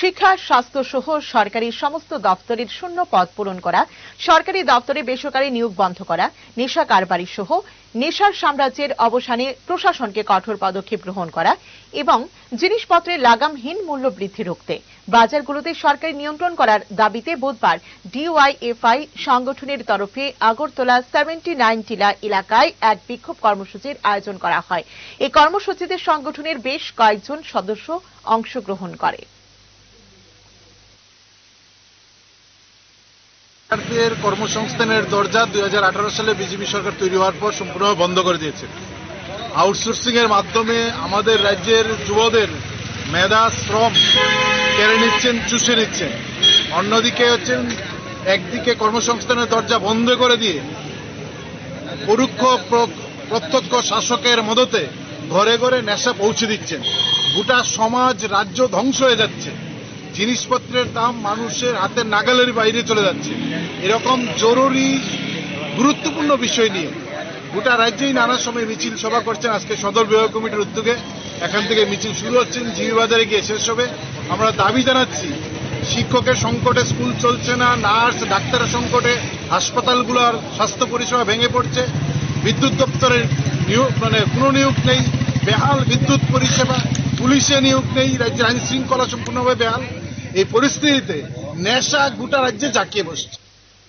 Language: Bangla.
শিক্ষা স্বাস্থ্য সহ সরকারি সমস্ত দপ্তরের শূন্য পদ পূরণ করা, সরকারি দপ্তরে বেসরকারি নিয়োগ বন্ধ করা, নেশা কারবারি সহ নেশার সাম্রাজ্যের অবসানে প্রশাসনকে কঠোর পদক্ষেপ গ্রহণ করা এবং জিনিসপত্রের লাগামহীন মূল্য বৃদ্ধি রুখতে। বাজারগুলোতে সরকারি নিয়ন্ত্রণ করার দাবিতে বুধবার ডিওয়াইএফআই সংগঠনের তরফে আগরতলা সেভেন্টি নাইন টিলা এলাকায় এক বিক্ষোভ কর্মসূচির আয়োজন করা হয়। এই কর্মসূচিতে সংগঠনের বেশ কয়েকজন সদস্য অংশগ্রহণ করে। শিক্ষার্থীদের কর্মসংস্থানের দরজা দুই হাজার আঠারো সালে বিজেপি সরকার তৈরি হওয়ার পর সম্পূর্ণভাবে বন্ধ করে দিয়েছে। আউটসোর্সিং এর মাধ্যমে আমাদের রাজ্যের যুবদের মেধা, শ্রম কেড়ে নিচ্ছেন, চুষে নিচ্ছেন। অন্যদিকে হচ্ছেন, একদিকে কর্মসংস্থানের দরজা বন্ধ করে দিয়ে পরোক্ষ প্র- প্রত্যক্ষ শাসকের মদতে ঘরে ঘরে নেশা পৌঁছে দিচ্ছেন। গোটা সমাজ, রাজ্য ধ্বংস হয়ে যাচ্ছে। জিনিসপত্রের দাম মানুষের হাতের নাগালের বাইরে চলে যাচ্ছে। এরকম জরুরি, গুরুত্বপূর্ণ বিষয় নিয়ে গোটা রাজ্যেই নানা সময় মিছিল সভা করছেন আজকে সদর বিভাগ কমিটির উদ্যোগে। এখান থেকে মিছিল শুরু হচ্ছেন জিবি বাজারে গিয়ে শেষ হবে। আমরা দাবি জানাচ্ছি, শিক্ষকের সংকটে স্কুল চলছে না, নার্স, ডাক্তারের সংকটে হাসপাতালগুলোর স্বাস্থ্য পরিষেবা ভেঙে পড়ছে। বিদ্যুৎ দপ্তরের নিয়োগ মানে কোনো নিয়োগ নেই, বেহাল বিদ্যুৎ পরিষেবা, পুলিশে নিয়োগ নেই, রাজ্যের আইন শৃঙ্খলা সম্পূর্ণভাবে বেহাল। এই পরিস্থিতিতে নেশা গোটা রাজ্যে জাঁকিয়ে বসছে।